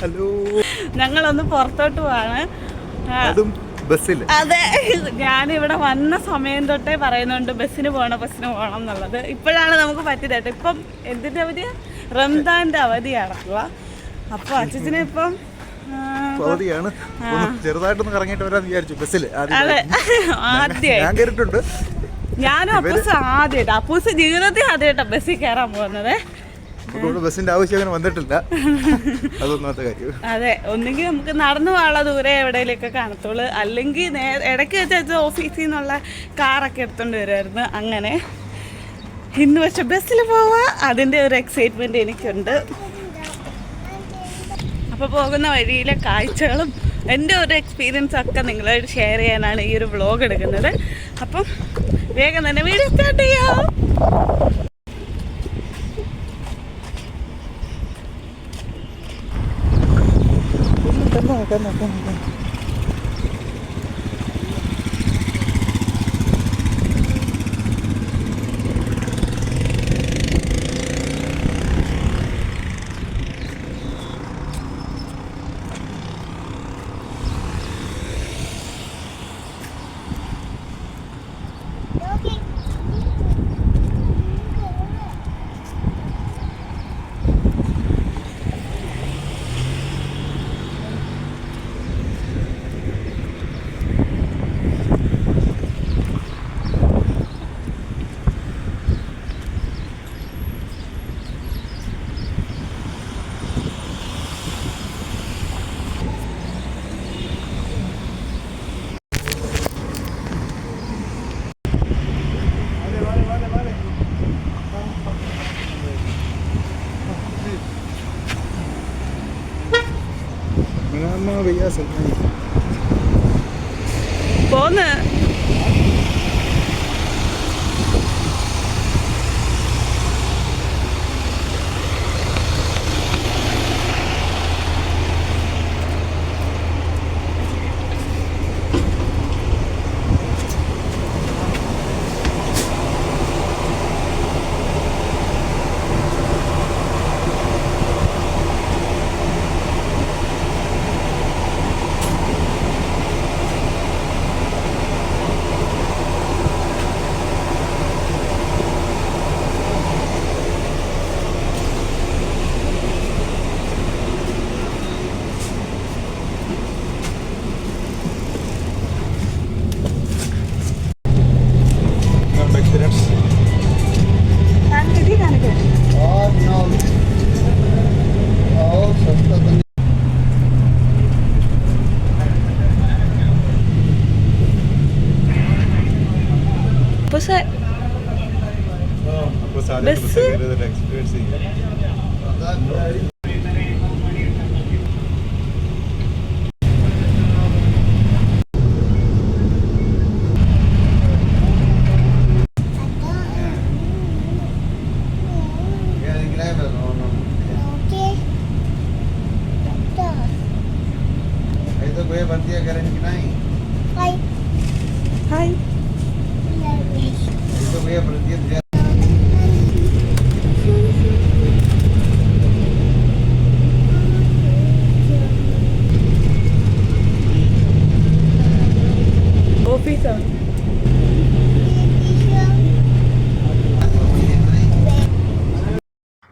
Hello ഞങ്ങളൊന്ന് പുറത്തോട്ട് പോവാണ്. അതും ബസ്സിൽ അതെ. ഇവിടെ വന്ന സമയം തൊട്ടേ പറയുന്നുണ്ട് ബസ്സിന് പോകണം ബസ്സിന് പോകണം എന്നുള്ളത്. ഇപ്പോഴാണ് നമുക്ക് പറ്റിയത് ഇപ്പം എന്തിന്റെ അവധി റംദാന്റെ അവധിയാണ്. അപ്പൊ അച്ഛനെ ഇപ്പം അവധിയാണ്. ചെറുതായിട്ടൊന്ന് കറങ്ങിയിട്ട് വരാന്ന് വിചാരിച്ചു ബസ്സിൽ അതെ. ആദ്യം ഞാൻ കേട്ടിട്ടുണ്ട്. ഞാനും അപ്പൂസ് ആദ്യമായിട്ട് അപ്പൂസ് ജീവിതത്തിൽ ആദ്യമായിട്ടാണ് ബസ്സിൽ കയറാൻ പോകുന്നത്. ബസ്സിന്റെ ആവശ്യം അങ്ങനെ വന്നിട്ടില്ല. അതൊന്നാമത്തെ കാര്യം. അതെ ഒന്നെങ്കിൽ നമുക്ക് നടന്നു പോകാനുള്ള ദൂരെ എവിടെയെങ്കിലൊക്കെ കാണത്തുള്ളൂ. അല്ലെങ്കിൽ ഇടയ്ക്ക് വെച്ച ഓഫീസിൽ നിന്നുള്ള കാറൊക്കെ എടുത്തോണ്ട് വരുമായിരുന്നു അങ്ങനെ ഇന്ന് പക്ഷെ ബസ്സിൽ പോവാ. അതിന്റെ ഒരു എക്സൈറ്റ്മെന്റ് എനിക്കുണ്ട്. അപ്പോൾ പോകുന്ന വഴിയിലെ കാഴ്ചകളും എന്റെ ഒരു എക്സ്പീരിയൻസ് ഒക്കെ നിങ്ങളായിട്ട് ഷെയർ ചെയ്യാനാണ് ഈ ഒരു വ്ളോഗ് എടുക്കുന്നത്. അപ്പം വേഗം തന്നെ വീഡിയോ സ്റ്റാർട്ട് ചെയ്യാം. Tao mày! Ama veías el Pone. Bus? ബസ്സിൽ കയറിയതിന്റെ experience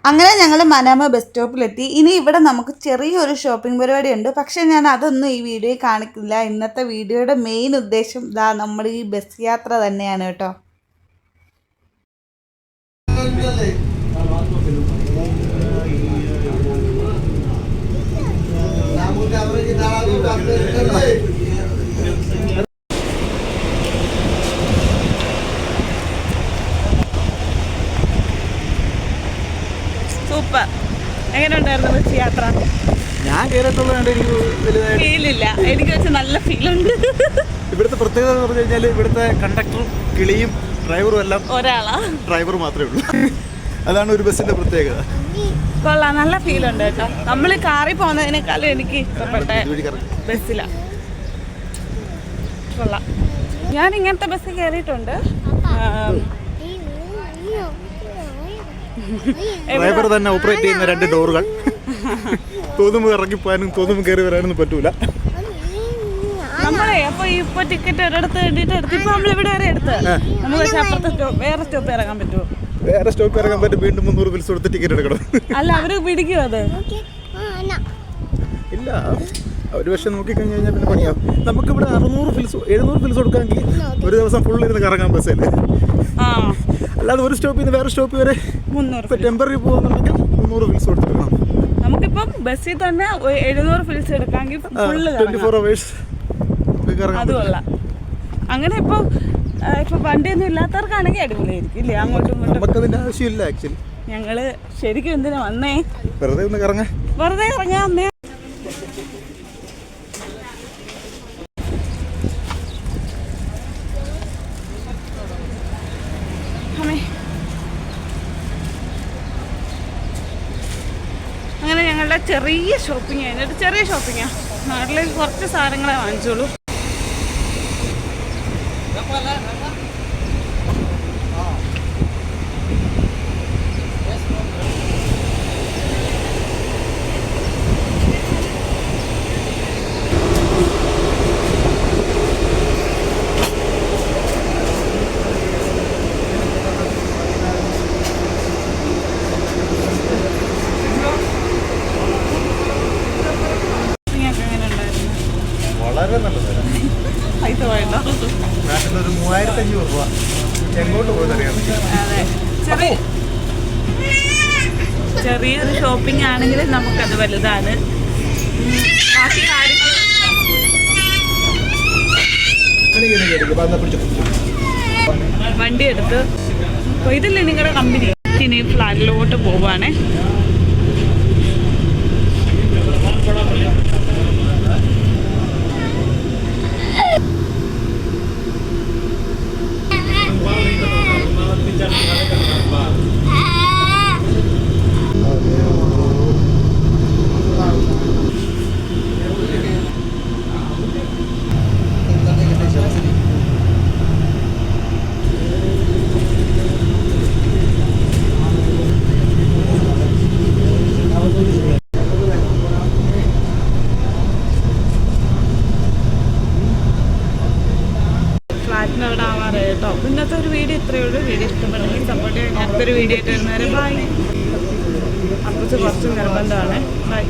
അങ്ങനെ ഞങ്ങൾ മനാമ ബസ് സ്റ്റോപ്പിലെത്തി ഇനി ഇവിടെ നമുക്ക് ചെറിയൊരു ഷോപ്പിംഗ് പരിപാടി ഉണ്ട് പക്ഷേ ഞാൻ അതൊന്നും ഈ വീഡിയോയിൽ കാണിക്കില്ല ഇന്നത്തെ വീഡിയോയുടെ മെയിൻ ഉദ്ദേശം ഇതാ നമ്മൾ ഈ ബസ് യാത്ര തന്നെയാണ് കേട്ടോ. എങ്ങനെ ഉണ്ടായിരുന്നു ബസ് യാത്ര? ഞാൻ കയറിയിട്ടുള്ളതുകൊണ്ട് എനിക്ക് വലുതായിട്ട് ഫീലില്ല. എനിക്ക് വെച്ച് നല്ല ഫീലുണ്ട് ഇവിടുത്തെ പ്രത്യേകത എന്ന് പറഞ്ഞു കഴിഞ്ഞാൽ ഇവിടുത്തെ കണ്ടക്ടറും കിളിയും ഡ്രൈവറും എല്ലാം ഒരാളാ. ഡ്രൈവർ മാത്രമേ ഉള്ളൂ. അതാണ് ഒരു ബസ്സിന്റെ പ്രത്യേകത. കൊള്ളാം. നല്ല ഫീലുണ്ട് കേട്ടോ. നമ്മൾ കാറിൽ പോകുന്നതിനേക്കാളും എനിക്ക് ഇഷ്ടപ്പെട്ട ബസ്സിലാ. കൊള്ളാം. ഞാൻ ഇങ്ങനത്തെ ബസ് കയറിയിട്ടുണ്ട് ഡ്രൈവർ തന്നെ ഓപ്പറേറ്റ് ചെയ്യുന്ന രണ്ട് ഡോറുകൾ തോന്നുമ്പോൾ ഇറങ്ങിപ്പോയാനും തോന്നുമ്പോൾ കയറി വരാനൊന്നും പറ്റൂല. നമ്മളെ അപ്പൊ ഇപ്പൊ ടിക്കറ്റ് ഒരിടത്ത് വേണ്ടിട്ട് എടുത്ത് ഇപ്പൊ നമ്മൾ ഇവിടെ വരെ എടുത്ത്. നമുക്ക് പക്ഷെ അപ്പുറത്തെ സ്റ്റോപ്പ് വേറെ സ്റ്റോപ്പ് ഇറങ്ങാൻ പറ്റുമോ? വേറെ സ്റ്റോപ്പ് ഇറങ്ങാൻ പറ്റും. വീണ്ടും മുന്നൂറ് ബിൽസ് കൊടുത്ത് ടിക്കറ്റ് എടുക്കണം. അല്ല അവർ പിടിക്കും അത്? ഇല്ല. ഒരു പക്ഷെ നോക്കിക്കഴിഞ്ഞ് കഴിഞ്ഞാൽ പിന്നെ പണിയാവും. നമുക്കിവിടെ അറുന്നൂറ് ഫിൽസ് എഴുന്നൂറ് ഫിൽസ് കൊടുക്കാമെങ്കിൽ ഒരു ദിവസം ഫുൾ ഇരുന്ന് കറങ്ങാൻ ബസ്സിൽ അല്ലാതെ ഒരു സ്റ്റോപ്പിൽ നിന്ന് വേറെ സ്റ്റോപ്പ് വരെ മുന്നൂറ് ടെമ്പററി പോകുന്നുണ്ടെങ്കിൽ മുന്നൂറ് ഫിൽസ് കൊടുത്തിരിക്കണം നമുക്കിപ്പം ബസ്സിൽ തന്നെ എഴുന്നൂറ് ഫിൽസ് എടുക്കാമെങ്കിൽ ട്വന്റി ഫോർ അവേഴ്സ് കറങ്ങാൻ അത് പറ്റും. കൊള്ളാം അങ്ങനെ ഇപ്പൊ ഇപ്പൊ വണ്ടിയൊന്നും ഇല്ലാത്തവർക്കാണെങ്കിൽ അടിപൊളിയായിരിക്കും ഇല്ലേ? അങ്ങോട്ടും ഇങ്ങോട്ടും നമുക്കതിന്റെ ആവശ്യമില്ല ആക്ച്വലി ഞങ്ങൾ ശരിക്കും എന്തിനാ വന്നേ? വെറുതെ ഒന്ന് കറങ്ങാ. വെറുതെ ഇറങ്ങാ വന്നേ. ഞങ്ങളുടെ ചെറിയ ഷോപ്പിംഗ് ആയിരുന്നു ഒരു ചെറിയ ഷോപ്പിങ്ങാ. നാട്ടിലേക്ക് കുറച്ച് സാധനങ്ങളെ വാങ്ങിച്ചോളൂ ഷോപ്പിംഗ് ഒക്കെ എങ്ങനെ ഉണ്ടായിരുന്നു വളരെ നല്ലത്. പൈസ നാട്ടിൽ ഒരു മൂവായിരത്തി അഞ്ഞൂറ് രൂപ. എങ്ങോട്ട് പോയതറിയാം അതെ. ചെറിയ ചെറിയൊരു ഷോപ്പിംഗ് ആണെങ്കിൽ നമുക്കത് വലുതാണ്. ബാക്കി കാര്യങ്ങൾ വണ്ടി എടുത്ത്. അപ്പോൾ ഇതില്ലേ നിങ്ങളുടെ കമ്പനി ഇനി ഫ്ലാറ്റിലോട്ട് പോവാണേ. ഇന്നത്തെ ഒരു വീഡിയോ ഇത്രയേ ഉള്ളൂ. വീഡിയോ ഇഷ്ടപ്പെട്ടെങ്കിൽ സപ്പോർട്ട് ചെയ്യാൻ അടുത്തൊരു വീഡിയോ ആയിട്ട് വരുന്നവരെ ബൈ അപ്പോൾ കുറച്ച് നിർബന്ധമാണ്. ബൈ